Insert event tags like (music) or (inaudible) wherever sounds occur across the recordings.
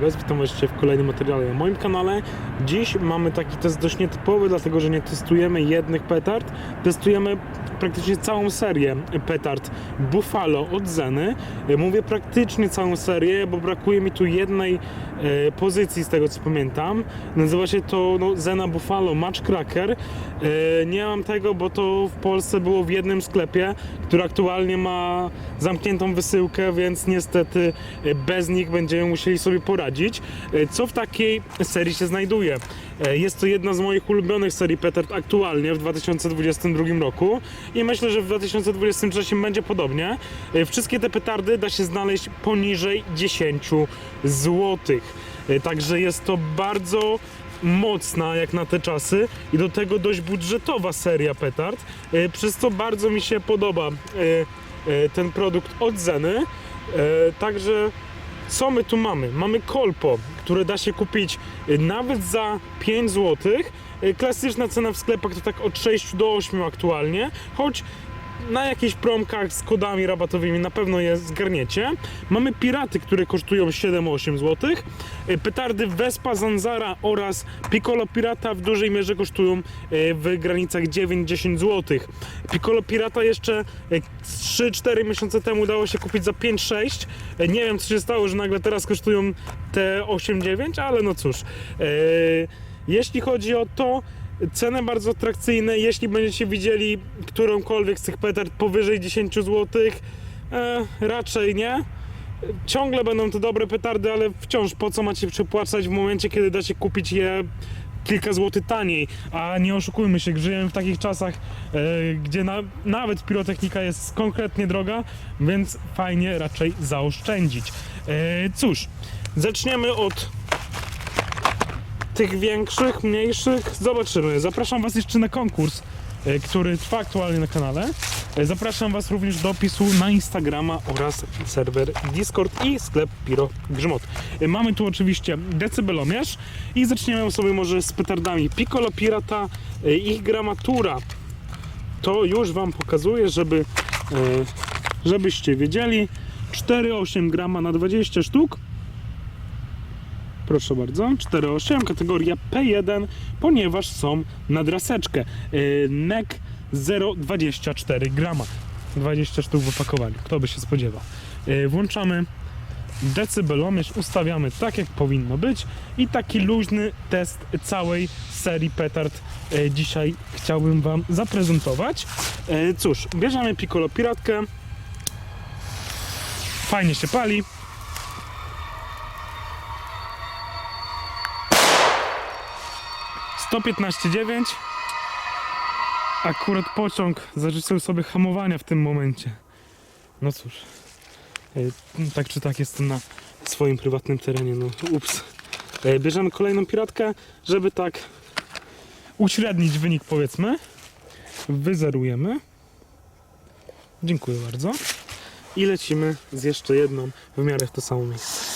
Bez, witam was w kolejnym materiale na moim kanale. Dziś mamy taki test dość nietypowy, dlatego że nie testujemy jednych petard, testujemy praktycznie całą serię petard Buffalo od Zeny. E, Mówię praktycznie całą serię, bo brakuje mi tu jednej e, pozycji z tego co pamiętam. Nazywa się to no, Zena Buffalo Match Cracker. E, nie mam tego, bo to w Polsce było w jednym sklepie, który aktualnie ma zamkniętą wysyłkę, więc niestety bez nich będziemy musieli sobie poradzić. E, Co w takiej serii się znajduje? E, Jest to jedna z moich ulubionych serii petard aktualnie w 2022 roku i myślę, że w 2023 będzie podobnie. E, Wszystkie te petardy da się znaleźć poniżej 10 zł. Także jest to bardzo mocna jak na te czasy i do tego dość budżetowa seria petard, przez co bardzo mi się podoba ten produkt od Zeny. Także co my tu mamy? Mamy kolpo, które da się kupić e, nawet za 5 zł. Klasyczna cena w sklepach to tak od 6 do 8 aktualnie, choć na jakichś promkach z kodami rabatowymi na pewno je zgarniecie. Mamy piraty, które kosztują 7-8 zł. Petardy Vespa Zanzara oraz Piccolo Pirata w dużej mierze kosztują e, w granicach 9-10 zł. Piccolo Pirata jeszcze e, 3-4 miesiące temu dało się kupić za 5-6. E, Nie wiem co się stało, że nagle teraz kosztują te 8-9, ale no cóż. Jeśli chodzi o to, Ceny bardzo atrakcyjne. Jeśli będziecie widzieli którąkolwiek z tych petard powyżej 10 zł, e, raczej nie. Ciągle będą to dobre petardy, ale wciąż po co macie przepłacać w momencie, kiedy da się kupić je kilka złotych taniej, a nie oszukujmy się, żyjemy w takich czasach, e, gdzie na, nawet pirotechnika jest konkretnie droga, więc fajnie raczej zaoszczędzić. E, cóż, zaczniemy od tych większych, mniejszych. Zobaczymy. Zapraszam Was jeszcze na konkurs, e, który trwa aktualnie na kanale. E, Zapraszam Was również do opisu na Instagrama oraz serwer Discord i sklep Piro Grzmot. E, Mamy tu oczywiście decybelomierz i zaczniemy sobie może z petardami Piccolo Pirata, ich gramatura. To już Wam pokazuję, żeby, żebyście wiedzieli. 4,8 grama na 20 sztuk. Proszę bardzo, 4,8, kategoria P1, ponieważ są na draseczkę. NEC 0,24 grama. 20 sztuk w opakowaniu, kto by się spodziewał. Yy, włączamy decybelomierz, ustawiamy tak jak powinno być i taki luźny test całej serii petard yy, dzisiaj chciałbym Wam zaprezentować. Yy, cóż, bierzemy Piccolo Piratkę. Fajnie się pali. Sto piętnaście dziewięć. Akurat pociąg zażyczył sobie hamowania w tym momencie. No cóż. E, Tak czy tak jestem na swoim prywatnym terenie. No ups. E, Bierzemy kolejną piratkę, żeby tak uśrednić wynik powiedzmy. Wyzerujemy. Dziękuję bardzo. I lecimy z jeszcze jedną w miarę w to samo miejsce.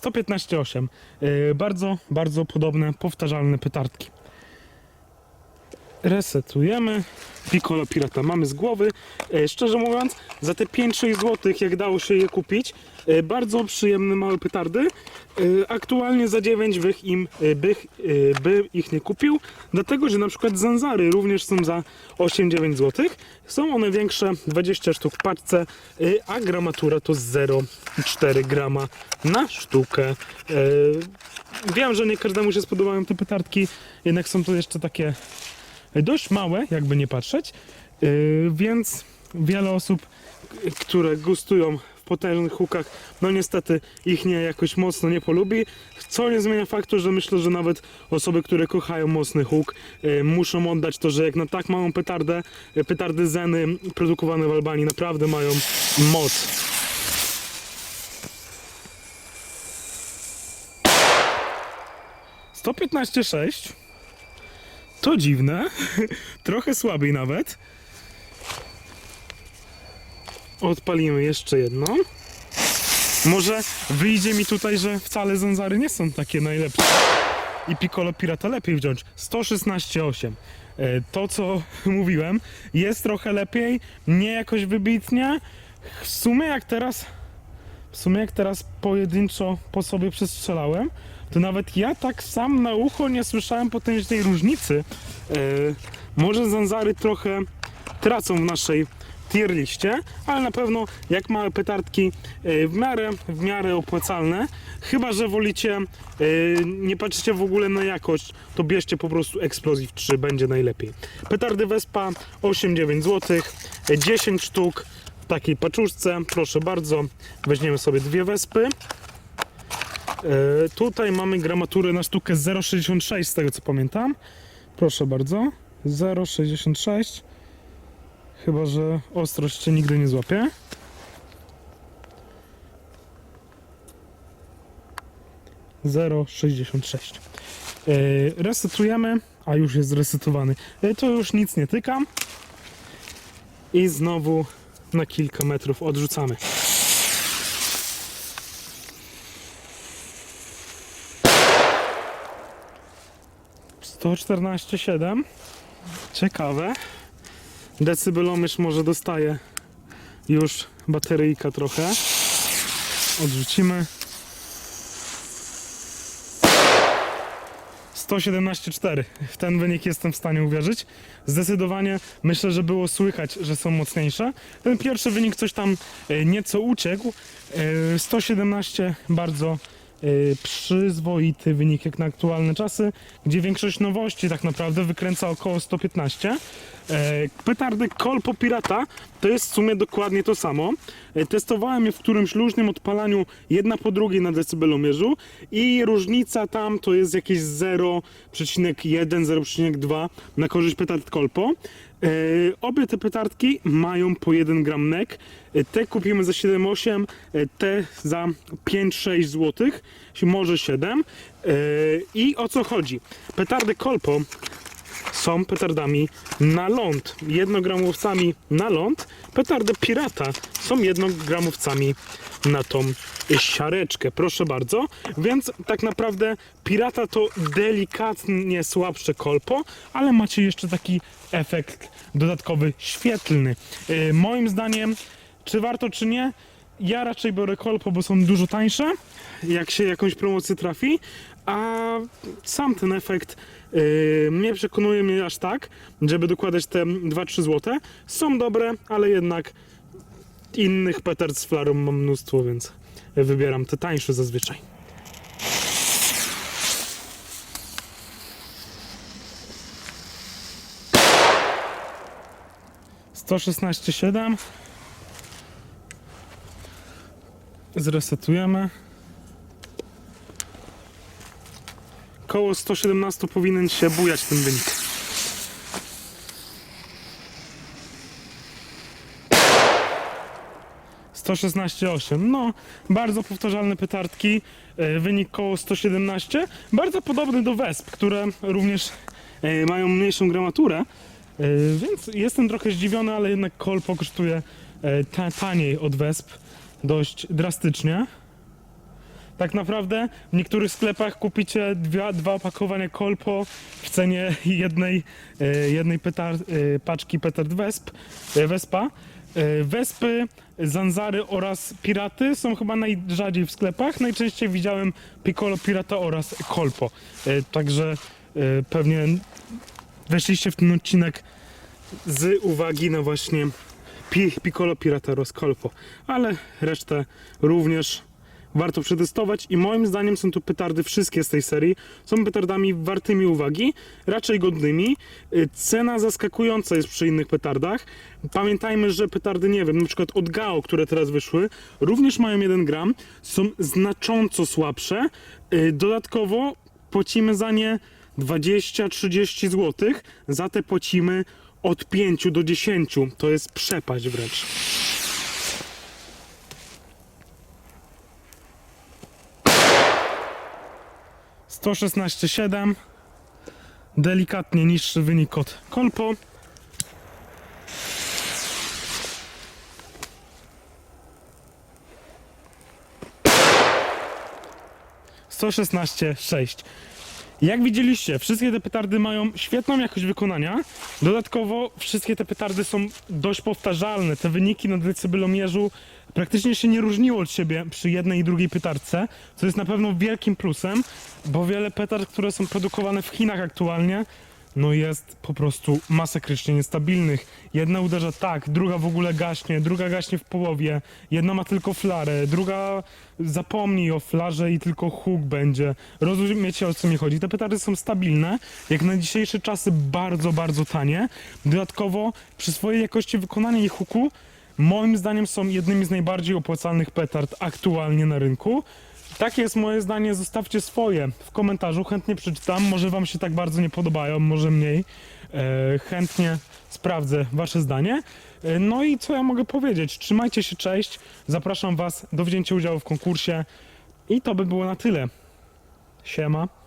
115,8. Yy, bardzo, bardzo podobne, powtarzalne petardki. Resetujemy. Piccolo Pirata mamy z głowy. E, szczerze mówiąc, za te 5-6 zł, jak dało się je kupić, e, bardzo przyjemne małe petardy. E, aktualnie za 9 bych im, bych, by ich nie kupił, dlatego że na przykład Zanzary również są za 8-9 zł. Są one większe, 20 sztuk w paczce, a gramatura to 0,4 grama na sztukę. Wiem, że nie każdemu się spodobają te petardki, jednak są to jeszcze takie dość małe, jakby nie patrzeć, yy, więc wiele osób, które gustują w potężnych hukach, no niestety ich nie jakoś mocno nie polubi, co nie zmienia faktu, że myślę, że nawet osoby, które kochają mocny huk, yy, muszą oddać to, że jak na tak małą petardę, yy, petardy Zeny produkowane w Albanii naprawdę mają moc. Piętnaście sześć. To dziwne. Trochę słabiej nawet. Odpalimy jeszcze jedną. Może wyjdzie mi tutaj, że wcale zanzary nie są takie najlepsze. i Piccolo Pirata lepiej wziąć. 116,8. E, To, co (laughs) mówiłem, jest trochę lepiej, nie jakoś wybitnie. W sumie jak teraz, w sumie jak teraz pojedynczo po sobie przestrzelałem, to nawet ja tak sam na ucho nie słyszałem potężnej różnicy. E, może Zanzary trochę tracą w naszej tier liście, ale na pewno jak małe petardki e, w miarę, w miarę opłacalne. Chyba, że wolicie, e, nie patrzycie w ogóle na jakość, to bierzcie po prostu Explosive 3, będzie najlepiej. Petardy Vespa 8-9 zł, e, 10 sztuk takiej paczuszce, proszę bardzo, weźmiemy sobie dwie Wespy. E, tutaj mamy gramaturę na sztukę 0,66 z tego co pamiętam. Proszę bardzo, 0,66 Chyba, że ostrość cię nigdy nie złapie. Zero sześćdziesiąt sześć. E, Resetujemy, a już jest zresetowany. E, To już nic nie tykam. I znowu na kilka metrów odrzucamy. Czternaście siedem. Ciekawe. Decybelomierz może dostaje już bateryjka trochę. Odrzucimy. 117,4. W ten wynik jestem w stanie uwierzyć. Zdecydowanie myślę, że było słychać, że są mocniejsze. Ten pierwszy wynik coś tam e, nieco uciekł. E, 117 bardzo e, przyzwoity wynik jak na aktualne czasy, gdzie większość nowości tak naprawdę wykręca około 115. E, Petardy Kolpo Pirata to jest w sumie dokładnie to samo. E, Testowałem je w którymś luźnym odpalaniu jedna po drugiej na decybelomierzu i różnica tam to jest jakieś 0,1, 0,2 na korzyść petard Kolpo. E, Obie te petardki mają po 1 gram nek. E, Te kupimy za 7,8, e, te za 5-6 zł, może 7. E, I o co chodzi? Petardy Kolpo są petardami na ląd, jednogramowcami na ląd. Petardy Pirata są jednogramowcami na tą siareczkę, proszę bardzo. Więc tak naprawdę Pirata to delikatnie słabsze kolpo, ale macie jeszcze taki efekt dodatkowy świetlny. Yy, moim zdaniem, czy warto, czy nie, ja raczej biorę kolpo, bo są dużo tańsze, jak się jakąś promocję trafi, a sam ten efekt yy, nie przekonuje mnie aż tak, żeby dokładać te 2-3 zł. Są dobre, ale jednak innych petard z flarą mam mnóstwo, więc wybieram te tańsze zazwyczaj. Sto szesnaście siedem. Zresetujemy. Koło 117 powinien się bujać ten wynik. Szesnaście osiem. No, bardzo powtarzalne petardki. e, Wynik koło 117. Bardzo podobny do Wesp, które również e, mają mniejszą gramaturę. E, Więc jestem trochę zdziwiony, ale jednak Kolpo kosztuje e, ta, taniej od Wesp dość drastycznie. Tak naprawdę w niektórych sklepach kupicie dwa, dwa opakowania Kolpo w cenie jednej, e, jednej paczki Petard Wesp, Wespa. Wespy, Zanzary oraz Piraty są chyba najrzadziej w sklepach. Najczęściej widziałem Piccolo Pirata oraz Kolpo. Także pewnie weszliście w ten odcinek z uwagi na właśnie Pi- Piccolo Pirata oraz Kolpo. Ale resztę również warto przetestować i moim zdaniem są to petardy wszystkie z tej serii. Są petardami wartymi uwagi, raczej godnymi. Y, Cena zaskakująca jest przy innych petardach. Pamiętajmy, że petardy, nie wiem, na przykład od Gao, które teraz wyszły, również mają 1 gram, są znacząco słabsze. Y, Dodatkowo płacimy za nie 20-30 zł, za te płacimy od 5 do 10. To jest przepaść wręcz. Szesnaście siedem. Delikatnie niższy wynik od Kolpo. Sto szesnaście sześć. Jak widzieliście, wszystkie te petardy mają świetną jakość wykonania. Dodatkowo wszystkie te petardy są dość powtarzalne. Te wyniki na decybelomierzu praktycznie się nie różniło od siebie przy jednej i drugiej petardce, co jest na pewno wielkim plusem, bo wiele petard, które są produkowane w Chinach aktualnie, no jest po prostu masakrycznie niestabilnych. Jedna uderza tak, druga w ogóle gaśnie, druga gaśnie w połowie, jedna ma tylko flarę, druga zapomni o flarze i tylko huk będzie. Rozumiecie o co mi chodzi? Te petardy są stabilne, jak na dzisiejsze czasy bardzo, bardzo tanie. Dodatkowo przy swojej jakości wykonania i huku moim zdaniem są jednymi z najbardziej opłacalnych petard aktualnie na rynku. Takie jest moje zdanie, zostawcie swoje w komentarzu, chętnie przeczytam, może wam się tak bardzo nie podobają, może mniej. E, chętnie sprawdzę wasze zdanie. E, no i co ja mogę powiedzieć? Trzymajcie się, cześć. Zapraszam was do wzięcia udziału w konkursie. I to by było na tyle. Siema.